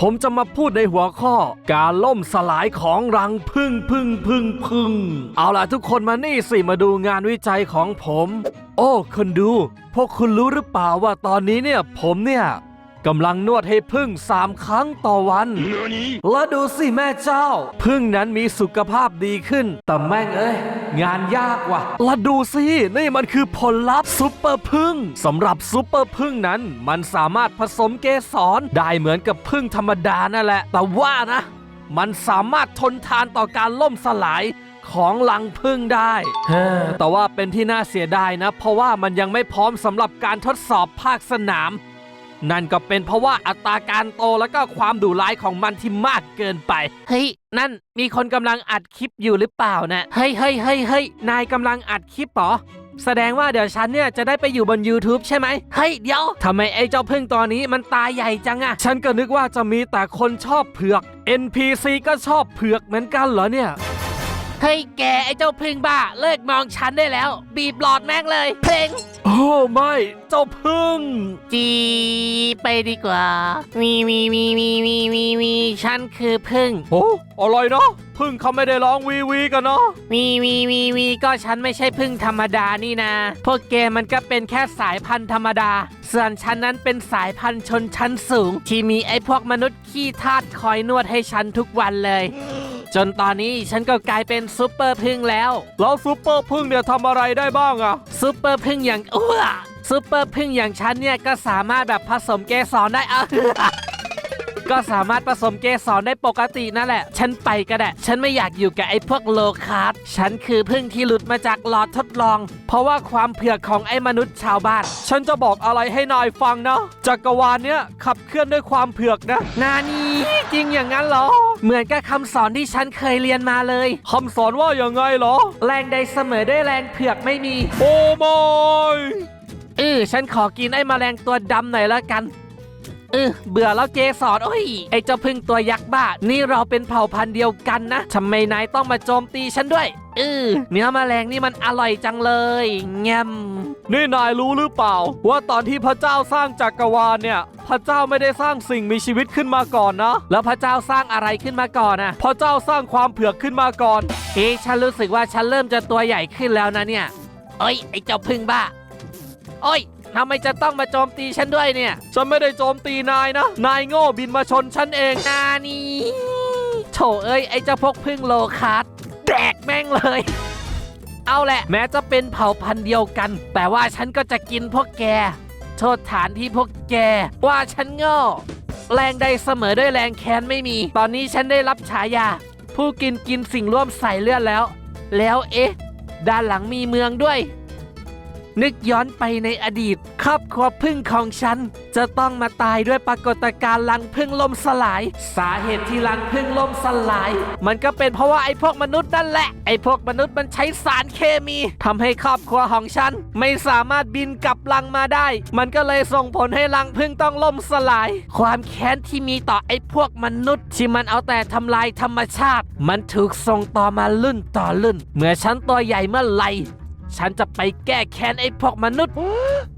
ผมจะมาพูดในหัวข้อ การล่มสลายของรังพึ่งพึ่งพึ่งพึ่ง เอาล่ะทุกคนมานี่สิมาดูงานวิจัยของผม โอ้คนดู พวกคุณรู้หรือเปล่าว่าตอนนี้เนี่ยผมเนี่ย กำลังนวดให้พึ่งสามครั้งต่อวัน แล้วดูสิแม่เจ้า พึ่งนั้นมีสุขภาพดีขึ้น แต่แม่งเอ้ยงานยากว่ะแล้วดูสินี่มันคือผลลัพธ์ซุปเปอร์พึ่งสำหรับซุปเปอร์พึ่งนั้น มันสามารถผสมเกสรได้เหมือนกับพึ่งธรรมดานั่นแหละ แต่ว่านะ มันสามารถทนทานต่อการล่มสลายของลังพึ่งได้เฮ้อแต่ว่าเป็นที่น่าเสียดายนะ เพราะว่ามันยังไม่พร้อมสำหรับการทดสอบภาคสนาม นั่นก็เป็นเพราะว่าอัตราการโตและก็ความดุร้ายของมันที่มากเกินไป เฮ้ย นั่นมีคนกำลังอัดคลิปอยู่หรือเปล่านะ เฮ้ยเฮ้ยเฮ้ยเฮ้ยนายกำลังอัดคลิปเหรอ แสดงว่าเดี๋ยวฉันเนี่ยจะได้ไปอยู่บน YouTube ใช่ไหม เฮ้ย เดี๋ยวทำไมไอ้เจ้าพึ่งตัวนี้มันตาใหญ่จังอะฉันก็นึกว่าจะมีแต่คนชอบเผือก NPC ก็ชอบเผือกเหมือนกันเหรอเนี่ย เฮ้ยแกไอ้เจ้าพึ่งบ้า เลิกมองฉันได้แล้ว บีบหลอดแม่งเลย เพลง โอ้ไม่เจ้าพึ่ง จีไปดีกว่า มีมีมีมีมีมีมีฉันคือพึ่ง โอ้อะไรเนาะพึ่งเขาไม่ได้ร้องวีวีกันเนาะมีมีมีมีก็ฉันไม่ใช่พึ่งธรรมดานี่นะ พวกแกมันก็เป็นแค่สายพันธุ์ธรรมดา ส่วนฉันนั้นเป็นสายพันธุ์ชนชั้นสูง ที่มีไอ้พวกมนุษย์ขี้ทาสคอยนวดให้ฉันทุกวันเลย จนตอนนี้ฉันก็กลายเป็นซุปเปอร์พึ่งแล้ว แล้วซุปเปอร์พึ่งเนี่ยทำอะไรได้บ้างอะซุปเปอร์พึ่งอย่างอ้วซุปเปอร์พึ่งอย่างฉันเนี่ยก็สามารถแบบผสมเกสรได้เอาก็สามารถผสมเกสรได้ปกตินั่นแหละ ฉันไปก็ได้ ฉันไม่อยากอยู่กับไอ้พวกโลคาร์ดฉันคือพึ่งที่หลุดมาจากหลอดทดลอง เพราะว่าความเผือกของไอ้มนุษย์ชาวบ้าน ฉันจะบอกอะไรให้นายฟังนะจักรวาลเนี้ยขับเคลื่อนด้วยความเผือกนะ นานี่จริงอย่างนั้นเหรอ เหมือนกับคำสอนที่ฉันเคยเรียนมาเลย คำสอนว่าอย่างไงเหรอ แรงใดเสมอด้วยแรงเผือกไม่มี โอ้มอยเออฉันขอกินไอ้แมลงตัวดำหน่อยละกันเออเบื่อแล้วเกสรโอ้ยไอ้เจ้าพึ่งตัวยักษ์บ้า นี่เราเป็นเผ่าพันธุ์เดียวกันนะทำไมนายต้องมาโจมตีฉันด้วยเออเนื้อแมลงนี่มันอร่อยจังเลยแงมนี่นายรู้หรือเปล่า ว่าตอนที่พระเจ้าสร้างจักรวาลเนี่ย พระเจ้าไม่ได้สร้างสิ่งมีชีวิตขึ้นมาก่อนนะแล้วพระเจ้าสร้างอะไรขึ้นมาก่อนอะพระเจ้าสร้างความเผือกขึ้นมาก่อน เอ๊ะฉันรู้สึกว่าฉันเริ่มจะตัวใหญ่ขึ้นแล้วนะเนี่ยเอ้ยไอ้เจ้าพึ่งบ้าโอ้ย ทำไมจะต้องมาโจมตีฉันด้วยเนี่ย ฉันไม่ได้โจมตีนายนะ นายโง่บินมาชนฉันเองนานี่โถเอ้ยไอ้เจ้าพวกพึ่งโลคัสแดกแม่งเลย เอาแหละ แม้จะเป็นเผ่าพันธุ์เดียวกัน แต่ว่าฉันก็จะกินพวกแก โทษฐานที่พวกแก ว่าฉันโง่แรงใดเสมอด้วยแรงแค้นไม่มี ตอนนี้ฉันได้รับฉายา ผู้กินกินสิ่งร่วมใส่เลือดแล้ว แล้วเอ๊ะ ด้านหลังมีเมืองด้วย นึกย้อนไปในอดีต ครอบครัวพึ่งของฉัน จะต้องมาตายด้วยปรากฏการณ์ลังพึ่งล่มสลาย สาเหตุที่ลังพึ่งล่มสลาย มันก็เป็นเพราะว่าไอ้พวกมนุษย์นั่นแหละไอ้พวกมนุษย์มันใช้สารเคมีทำให้ครอบครัวของฉัน ไม่สามารถบินกลับลังมาได้ มันก็เลยส่งผลให้ลังพึ่งต้องล่มสลาย ความแค้นที่มีต่อไอ้พวกมนุษย์ที่มันเอาแต่ทำลายธรรมชาติ มันถูกส่งต่อมารุ่นต่อรุ่น เมื่อฉันตัวใหญ่เมื่อไหร่ ฉันจะไปแก้แค้นไอ้พวกมนุษย์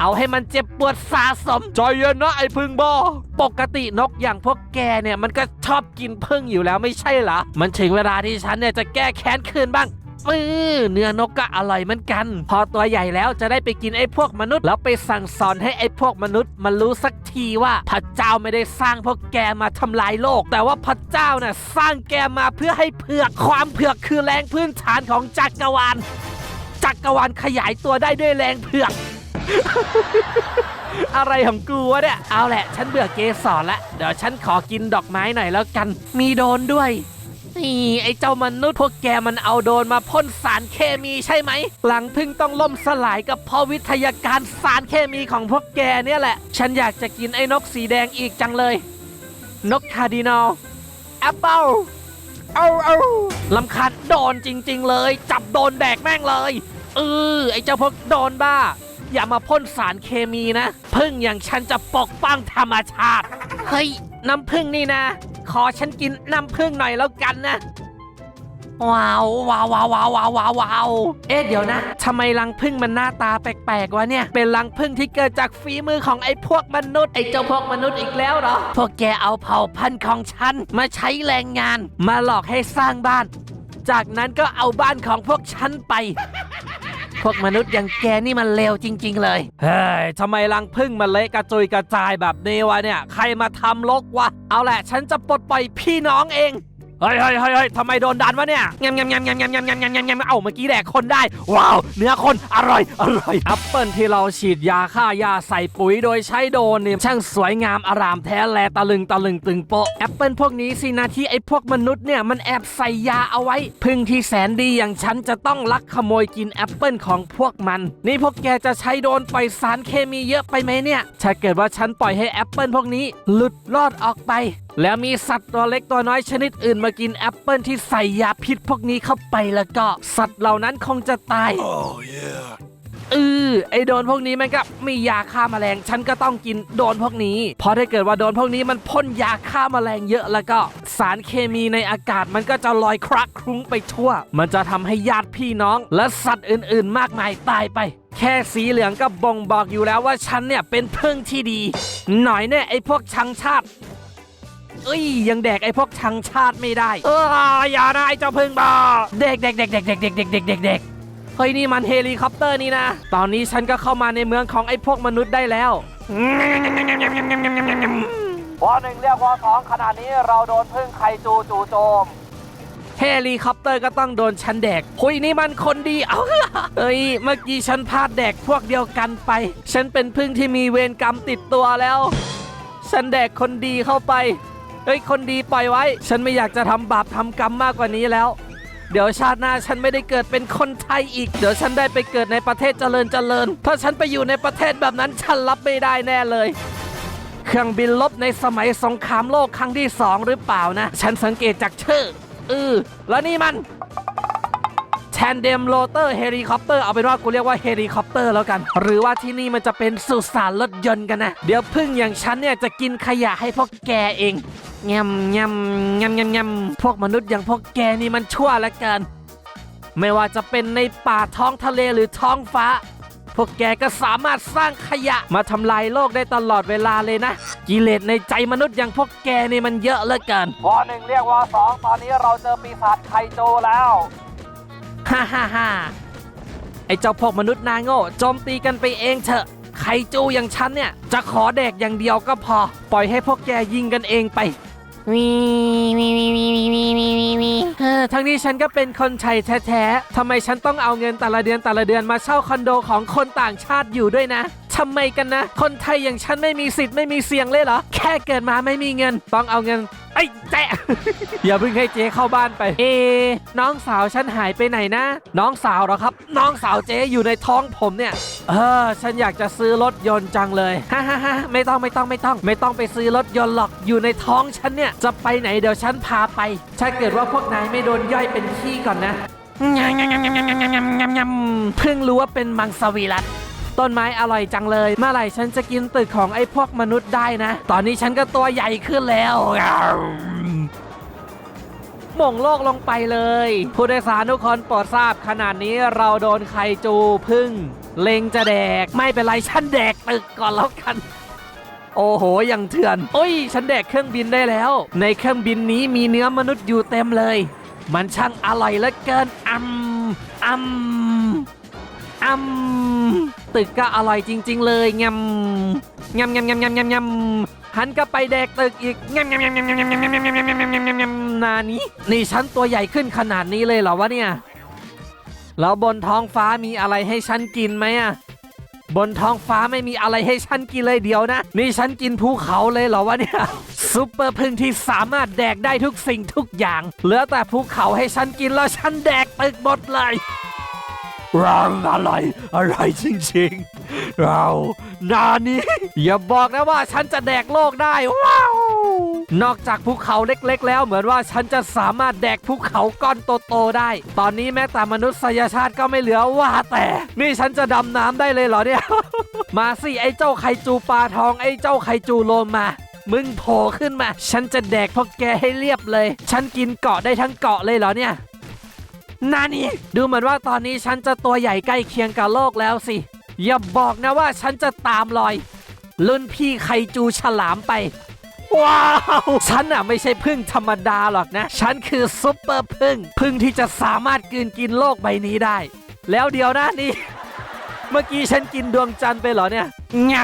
เอาให้มันเจ็บปวดสะสม ใจเย็นนะไอ้พึ่งบอปกตินกอย่างพวกแกเนี่ยมันก็ชอบกินพึ่งอยู่แล้วไม่ใช่เหรอ มันถึงเวลาที่ฉันเนี่ยจะแก้แค้นคืนบ้างเออเนื้อนกก็อร่อยเหมือนกัน พอตัวใหญ่แล้วจะได้ไปกินไอ้พวกมนุษย์ แล้วไปสั่งสอนให้ไอ้พวกมนุษย์ มันรู้สักทีว่าพระเจ้าไม่ได้สร้างพวกแกมาทำลายโลก แต่ว่าพระเจ้าน่ะสร้างแกมาเพื่อให้เผือกความเผือกคือแรงพื้นฐานของจักรวาล จักรวาลขยายตัวได้ด้วยแรงเผือก อะไรของกูวะเนี่ย เอาแหละ ฉันเบื่อเกสรละเดี๋ยวฉันขอกินดอกไม้หน่อยแล้วกัน มีโดนด้วย นี่ไอ้เจ้ามนุษย์พวกแกมันเอาโดนมาพ่นสารเคมีใช่ไหม หลังพึ่งต้องล่มสลายกับเพราะวิทยาการสารเคมีของพวกแกเนี่ยแหละ ฉันอยากจะกินไอ้นกสีแดงอีกจังเลย นกคาร์ดินัลแอปเปิลเอาเอาลำคาญโดนจริง ๆ เลย จับโดนแดกแม่งเลย เออไอ้เจ้าพวกโดนบ้า อย่ามาพ่นสารเคมีนะ พึ่งอย่างฉันจะปกป้องธรรมชาติ เฮ้ย น้ำพึ่งนี่นะ ขอฉันกินน้ำพึ่งหน่อยแล้วกันนะ ว้าวว้าวว้าวว้าวว้าวว้าววาวเอ๊ะเดี๋ยวนะทำไมรังพึ่งมันหน้าตาแปลกๆวะเนี่ย เป็นรังพึ่งที่เกิดจากฝีมือของไอ้พวกมนุษย์ไอ้เจ้าพวกมนุษย์อีกแล้วเหรอ พวกแกเอาเผ่าพันธุ์ของฉัน มาใช้แรงงาน มาหลอกให้สร้างบ้าน จากนั้นก็เอาบ้านของพวกฉันไป พวกมนุษย์อย่างแกนี่มันเลวจริง ๆ เลย เฮ้ยทำไมรังพึ่งมันเละกระจุยกระจายแบบนี้วะเนี่ย ใครมาทำลกวะ เอาแหละ ฉันจะปลดปล่อยพี่น้องเอง เฮ้ยเฮ้ยเฮ้ยทำไมโดนดันวะเนี่ยยำยำยำยำยำยำยำยำยำยำเอาเมื่อกี้แดกคนได้ ว้าว เนื้อคนอร่อย อร่อยแอปเปิลที่เราฉีดยาฆ่าหญ้าใส่ปุ๋ยโดยใช้โดนเนี่ยช่างสวยงามอารามแท้แลตะลึงตะลึงตึงโปะแอปเปิลพวกนี้สินะที่ไอ้พวกมนุษย์เนี่ยมันแอบใส่ยาเอาไว้ พึ่งที่แสนดีอย่างฉันจะต้องลักขโมยกินแอปเปิลของพวกมัน นี่พวกแกจะใช้โดนปล่อยสารเคมีเยอะไปไหมเนี่ยถ้าเกิดว่าฉันปล่อยให้แอปเปิลพวกนี้ หลุดรอดออกไป แล้วมีสัตว์ตัวเล็กตัวน้อยชนิดอื่นมากินแอปเปิลที่ใส่ยาพิษพวกนี้เข้าไปแล้วก็ สัตว์เหล่านั้นคงจะตาย Oh, yeah. เออไอโดนพวกนี้มันก็มียาฆ่าแมลงฉันก็ต้องกินโดนพวกนี้ เพราะถ้าเกิดว่าโดนพวกนี้มันพ่นยาฆ่าแมลงเยอะแล้วก็ สารเคมีในอากาศมันก็จะลอยครักคลุ้งไปทั่ว มันจะทำให้ญาติพี่น้อง และสัตว์อื่น ๆ มากมายตายไป แค่สีเหลืองก็บ่งบอกอยู่แล้วว่าฉันเนี่ยเป็นพึ่งที่ดี หน่อยเนี่ยไอพวกชังชาติ เอ้ยยังแดกไอ้พวกชังชาติไม่ได้ เอออย่านะไอ้เจ้าพึ่งบ้าเด็กเด็กเด็กเด็กเด็กเด็กเด็กเด็กเด็กเฮ้ยนี่มันเฮลิคอปเตอร์นี่นะ ตอนนี้ฉันก็เข้ามาในเมืองของไอ้พวกมนุษย์ได้แล้ววอหนึ่งเรียกวอสองขณะนี้เราโดนพึ่งไคจูจู่โจมเฮลิคอปเตอร์ก็ต้องโดนฉันแดกคุยนี่มันคนดี เอาเอ้ย เมื่อกี้ฉันพลาดแดกพวกเดียวกันไป ฉันเป็นพึ่งที่มีเวรกรรมติดตัวแล้ว ฉันแดกคนดีเข้าไป เฮ้ยคนดีปล่อยไว้ ฉันไม่อยากจะทำบาปทำกรรมมากกว่านี้แล้ว เดี๋ยวชาติหน้าฉันไม่ได้เกิดเป็นคนไทยอีก เดี๋ยวฉันได้ไปเกิดในประเทศเจริญเจริญ ถ้าฉันไปอยู่ในประเทศแบบนั้นฉันรับไม่ได้แน่เลย เครื่องบินลบในสมัยสงครามโลกครั้งที่สองหรือเปล่านะ ฉันสังเกตจากชื่อเออแล้วนี่มันแทนเดมโรเตอร์เฮลิคอปเตอร์เอาเป็นว่ากูเรียกว่าเฮลิคอปเตอร์แล้วกัน หรือว่าที่นี่มันจะเป็นสุสานรถยนต์กันนะ เดี๋ยวพึ่งอย่างฉันเนี่ยจะกินขยะให้พวกแกเอง งำงำงำงำงำพวกมนุษย์อย่างพวกแกนี่มันชั่วเหลือเกินไม่ว่าจะเป็นในป่าท้องทะเลหรือท้องฟ้า พวกแกก็สามารถสร้างขยะมาทำลายโลกได้ตลอดเวลาเลยนะ กิเลสในใจมนุษย์อย่างพวกแกนี่มันเยอะเหลือเกินวอหนึ่งเรียกวอสองตอนนี้เราเจอปีศาจไคโจแล้ว ฮ่าฮ่าฮ่าไอ้เจ้าพวกมนุษย์นาโง่โจมตีกันไปเองเถอะ ไคจูอย่างฉันเนี่ย จะขอแดกอย่างเดียวก็พอ ปล่อยให้พวกแกยิงกันเองไป วีวีวีวีวีวีวีวีวีเออทั้งนี้ฉันก็เป็นคนไทยแท้ๆทำไมฉันต้องเอาเงินแต่ละเดือนแต่ละเดือนมาเช่าคอนโดของคนต่างชาติอยู่ด้วยนะทำไมกันนะ คนไทยอย่างฉันไม่มีสิทธิ์ไม่มีเสียงเลยเหรอ แค่เกิดมาไม่มีเงิน ต้องเอาเงิน ไอ้แจ๊ะ อย่าเพิ่งให้เจ๊เข้าบ้านไป เอะน้องสาวฉันหายไปไหนนะ น้องสาวเหรอครับ น้องสาวเจ๊อยู่ในท้องผมเนี่ย เออ ฉันอยากจะซื้อรถยนต์จังเลยฮ่าฮ่าฮ่าไม่ต้องไม่ต้องไม่ต้อง ไม่ต้องไปซื้อรถยนต์หรอกอยู่ในท้องฉันเนี่ย จะไปไหนเดี๋ยวฉันพาไป ถ้าเกิดว่าพวกนายไม่โดนย่อยเป็นขี้ก่อนนะงำงำงำงำงำงำงำงำเพิ่งรู้ว่าเป็นมังสวิรัต ต้นไม้อร่อยจังเลย เมื่อไหร่ฉันจะกินตึกของไอ้พวกมนุษย์ได้นะ ตอนนี้ฉันก็ตัวใหญ่ขึ้นแล้วหม่งโลกลงไปเลย ผู้โดยสารทุกคนโปรดทราบขนาดนี้เราโดนไคจูพึ่ง เล็งจะแดก ไม่เป็นไรฉันแดกตึกก่อนแล้วกัน โอ้โหอย่างเถื่อน โอ้ย ฉันแดกเครื่องบินได้แล้ว ในเครื่องบินนี้มีเนื้อมนุษย์อยู่เต็มเลย มันช่างอร่อยเหลือเกินอัมอัม อืมตึกก็อร่อยจริง ๆ เลยงำงำงำงำงำงำงำหันกลับไปแดกตึกอีกงำงำงำงำงำงำงำงำงำงำงำงำงำงำนานี้ นี่ฉันตัวใหญ่ขึ้นขนาดนี้เลยเหรอวะเนี่ย แล้วบนท้องฟ้ามีอะไรให้ฉันกินไหมอะบนท้องฟ้าไม่มีอะไรให้ฉันกินเลยเดียวนะ นี่ฉันกินภูเขาเลยเหรอวะเนี่ยซุปเปอร์พึ่งที่สามารถแดกได้ทุกสิ่งทุกอย่าง เหลือแต่ภูเขาให้ฉันกินแล้วฉันแดกตึกหมดเลย เราอะไรอะไรจริงๆเรานานี้ อย่าบอกนะว่าฉันจะแดกโลกได้ว้าวนอกจากภูเขาเล็กๆ แล้วเหมือนว่าฉันจะสามารถแดกภูเขาก้อนโตๆได้ ตอนนี้แม้แต่มนุษยชาติก็ไม่เหลือว่าแต่ นี่ฉันจะดำน้ำได้เลยเหรอเนี่ย มาสิไอ้เจ้าไคจูปลาทองไอ้เจ้าไคจูโลมามึงโผล่ขึ้นมา ฉันจะแดกพวกแกให้เรียบเลย ฉันกินเกาะได้ทั้งเกาะเลยเหรอเนี่ย นานี่ดูเหมือนว่าตอนนี้ฉันจะตัวใหญ่ใกล้เคียงกับโลกแล้วสิ อย่าบอกนะว่าฉันจะตามรอยรุ่นพี่ไคจูฉลามไป ว้าว ฉันอะไม่ใช่พึ่งธรรมดาหรอกนะ ฉันคือซุปเปอร์พึ่งพึ่งที่จะสามารถกลืนกินโลกใบนี้ได้ แล้วเดี๋ยวนะนี่ เมื่อกี้ฉันกินดวงจันทร์ไปเหรอเนี่ยง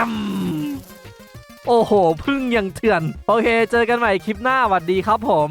ำโอ้โห พึ่งยังเถื่อน โอเค เจอกันใหม่คลิปหน้าหวัดดีครับผม